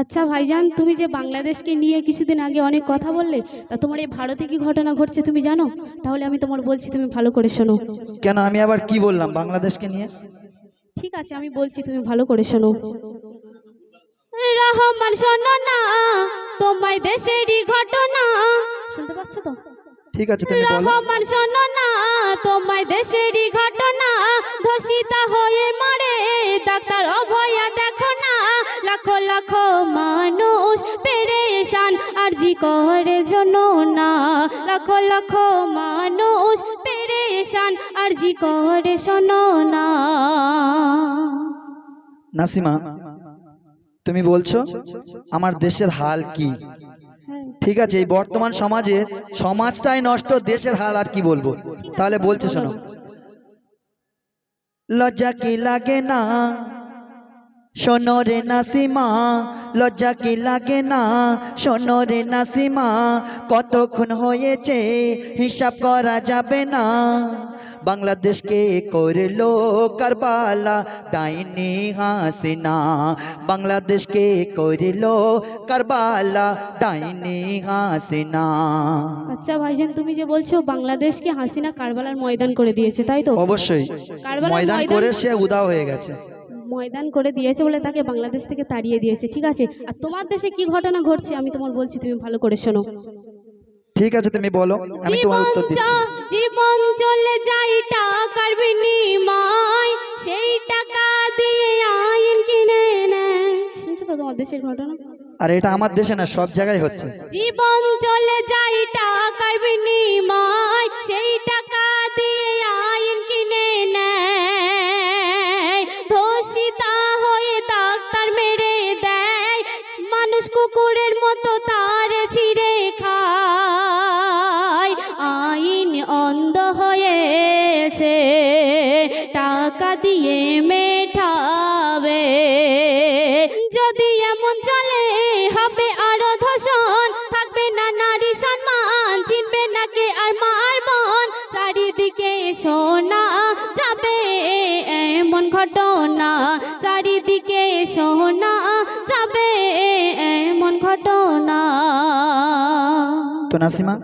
আচ্ছা ভাইজান তুমি যে বাংলাদেশকে নিয়ে কিছুদিন আগে অনেক কথা বললে তা তোমার এই ভারতে কি ঘটনা ঘটছে তুমি জানো? তাহলে আমি তোমার বলছি তুমি ভালো করে শোনো। কেন আমি আবার কি বললাম বাংলাদেশকে নিয়ে? ঠিক আছে আমি বলছি তুমি ভালো করে শোনো। রহমান শোনো না তোমায় দেশেরই ঘটনা। শুনতে পাচ্ছ তো? ঠিক আছে তুমি বলো। রহমান শোনো না তোমায় দেশেরই ঘটনা। ধসিতা হয়ে মরে ডাক্তার অভয়া লাখো লাখো মানুষ পেরেশান, আর জি করে জন্য না লাখো লাখো মানুষ পেরেশান, আর জি করে শোনো না নাসিমা, তুমি বলছো, আমার দেশের হাল কি? ঠিক আছে, এই বর্তমান সমাজে সমাজটাই নষ্ট, দেশের হাল আর কি বলব? তাহলে বলছে শোনো। লজ্জা কি লাগে না? শোনো রে নাসিমা লজ্জা কি লাগে না? শোনো রে নাসিমা কতক্ষণ হয়েছে? হিসাব করা যাবে না। বাংলাদেশকে করল কারবালা ডাইনি হাসিনা। বাংলাদেশকে করল কারবালা ডাইনি হাসিনা। আচ্ছা ভাইজান তুমি যে বলছো বাংলাদেশকে হাসিনা কারবালার ময়দান করে দিয়েছে তাই তো? অবশ্যই। ময়দান করে সে উদাও হয়ে গেছে। ময়দান করে দিয়েছে বলে তাকে বাংলাদেশ থেকে তাড়িয়ে দিয়েছে ঠিক আছে? আর তোমার দেশে কি ঘটনা ঘটছে আমি তোমার বলছি তুমি ভালো করে শোনো। ঠিক আছে তুমি বলো আমি তোমার উত্তর দিচ্ছি। জীবন চলে যাই টাকার বিনিময় সেই টাকা দিয়ে আইন কিনে নেয়। শুনছো তো তোমার দেশের ঘটনা? আর এটা আমার দেশে না সব জায়গায় হচ্ছে। জীবন চলে যাই টাকার বিনিময় সেই টাকা কুকুরের মতো তার ছিঁড়ে খায়। আইন অন্ধ হয়েছে, টাকা দিয়ে মেটাবে। যদি এমন চলে, হবে আরও ধর্ষণ। থাকবে না নারী সম্মান চিনবে না কে আর মার বোন। চারিদিকে সোনা যাবে, এমন ঘটনা। চারিদিকে সোনা যাবে এমন ঘটনা। তো নাসিমা,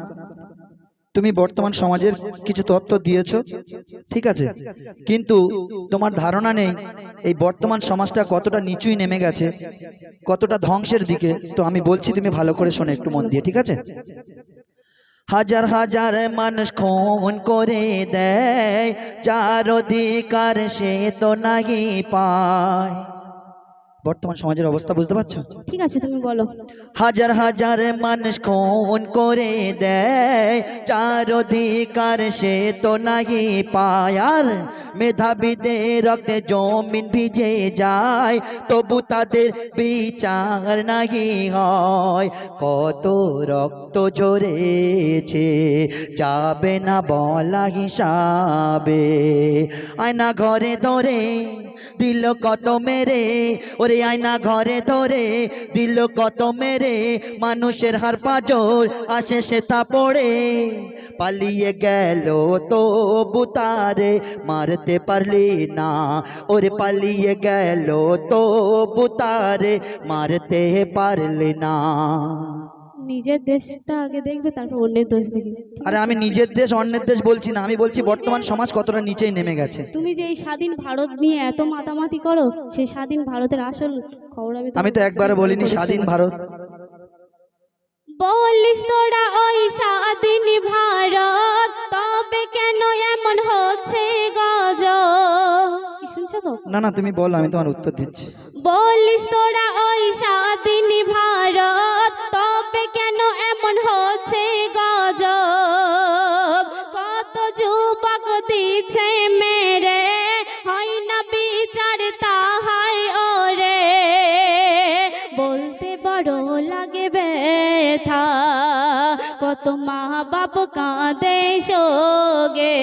তুমি বর্তমান সমাজের কিছু তথ্য দিয়েছ? ঠিক আছে। কিন্তু তোমার ধারণা নেই এই বর্তমান সমাজটা কতটা নিচুই নেমে গেছে, কতটা ধ্বংসের দিকে। তো আমি বলছি তুমি ভালো করে শোনো একটু মন দিয়ে, ঠিক আছে? হাজার হাজার মানুষ খুন করে দেয় যার অধিকার সে তো নাহি পায়। বর্তমান সমাজের অবস্থা বুঝতে পারছ? ঠিক আছে তুমি বলো। হাজার হাজার মানুষ খুন করে দেয় চার অধিকার সে তো নাহি পায়ার মেধাবীদের রক্তে জমিন ভিজে যায় তবু তাদের বিচার নাহি হয়। কত রক্ত ঝরেছে যাবে না বলা হিসাবে। আয়না ঘরে ধরে দিল কত মেরে ওরে আয়না ঘরে ধরে দিল কত মেরে। মানুষের হার পাজর আসে সে তা পড়ে। পালিয়ে গেল তো বুতারে মারতে পারলি না। ওরে পালিয়ে গেল তো বুতারে মারতে পারলি না। নিজের দেশটা আগে দেখবে তারপর অন্যের দোষ দেখবে। আরে আমি নিজের দেশ অন্যের দেশ বলছি না আমি বলছি বর্তমান সমাজ কতটা নিচেই নেমে গেছে। তুমি যে এই স্বাধীন ভারত নিয়ে এত মাতামাতি করো সেই স্বাধীন ভারতের আসল খবর আমি আমি তো একবারও বলিনি স্বাধীন ভারত। বলিস তোরা ওই স্বাধীন ভারত তবে কেন এমন হচ্ছে গজ শুনছো তো? না না তুমি বলো আমি তোমার উত্তর দিচ্ছি। বলিস তোরা ওই স্বাধীন ভারত কেন এমন হচ্ছে গজ কত যুবক দিচ্ছে মেরে, হয় না বিচার তাহার ওরে? বলতে বড় লাগে ব্যথা, কত মা বাপ কাঁদে শোগে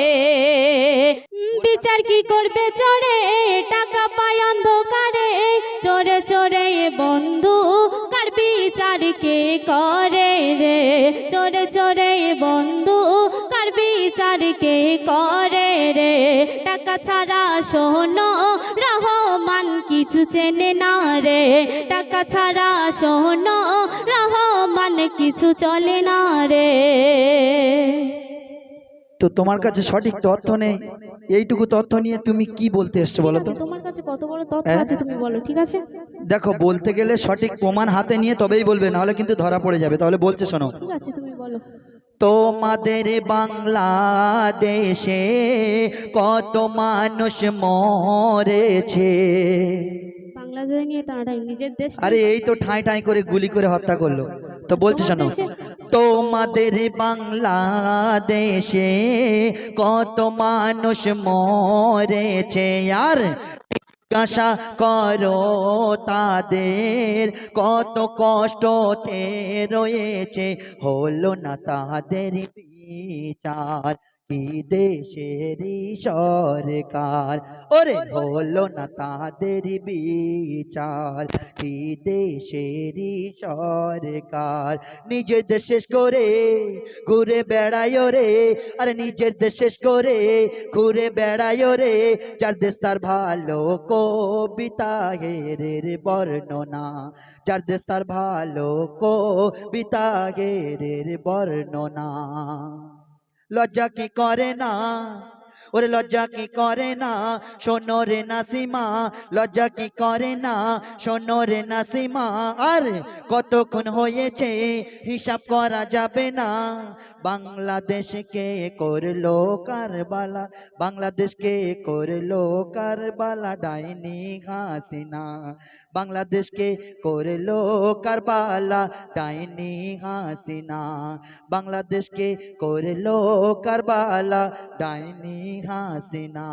বিচার কি করবে চড়ে টাকা পায় অন্ধকারে, চোরে চোরে বন্ধু বিচার কে করে রে? চোরে চোরে বন্ধু, কার বিচার কে করে রে? টাকা ছাড়া শোনো, রহমান কিছু চেনে না রে। টাকা ছাড়া শোনো, রহমান কিছু চলে না রে। তো তোমার কাছে সঠিক তথ্য নেই। এইটুকু তথ্য নিয়ে তুমি কি বলতে এসছো বলো তো? তোমার কাছে কত বড় তথ্য হ্যাঁ? আছে তুমি বলো ঠিক আছে? দেখো বলতে গেলে সঠিক প্রমাণ হাতে নিয়ে তবেই বলবে নাহলে কিন্তু ধরা পড়ে যাবে। তাহলে বলছে শোনো। ঠিক আছে তুমি বলো। তোমাদের বাংলাদেশে কত মানুষ মরেছে? আরে এই তো ঠাঁই ঠাঁই করে গুলি করে হত্যা করল। তো বলছে শোনো। তোমাদের বাংলাদেশে কত মানুষ মরেছে আর কাশা করো তাদের কত কষ্টতে রয়েছে, হলো না তাদের বিচার। দেশেরই সরকার? ওরে হলো না তাদের বিচার, কি দেশেরই সরকার? নিজের দেশ শেষ করে ঘুরে বেড়ায় রে আরে নিজের দেশ শেষ করে ঘুরে বেড়ায় রে যার দেশ তার ভালো কবিতা হেরের বর্ণনা, যার দেশ তার ভালো কবিতা হেরের বর্ণনা। লজ্জা কি করে না? ওরে লজ্জা কি করে না? শোনো রে নাসিমা, লজ্জা কি করে না? শোনো রে নাসিমা, আর কতক্ষণ হয়েছে হিসাব করা যাবে না? বাংলাদেশকে করল কারবালা, বাংলাদেশকে করল কারবালা, ডাইনি হাসিনা। বাংলাদেশকে করল কারবালা, ডাইনি হাসিনা। বাংলাদেশকে করল কারবালা, ডাইনি হাসিনা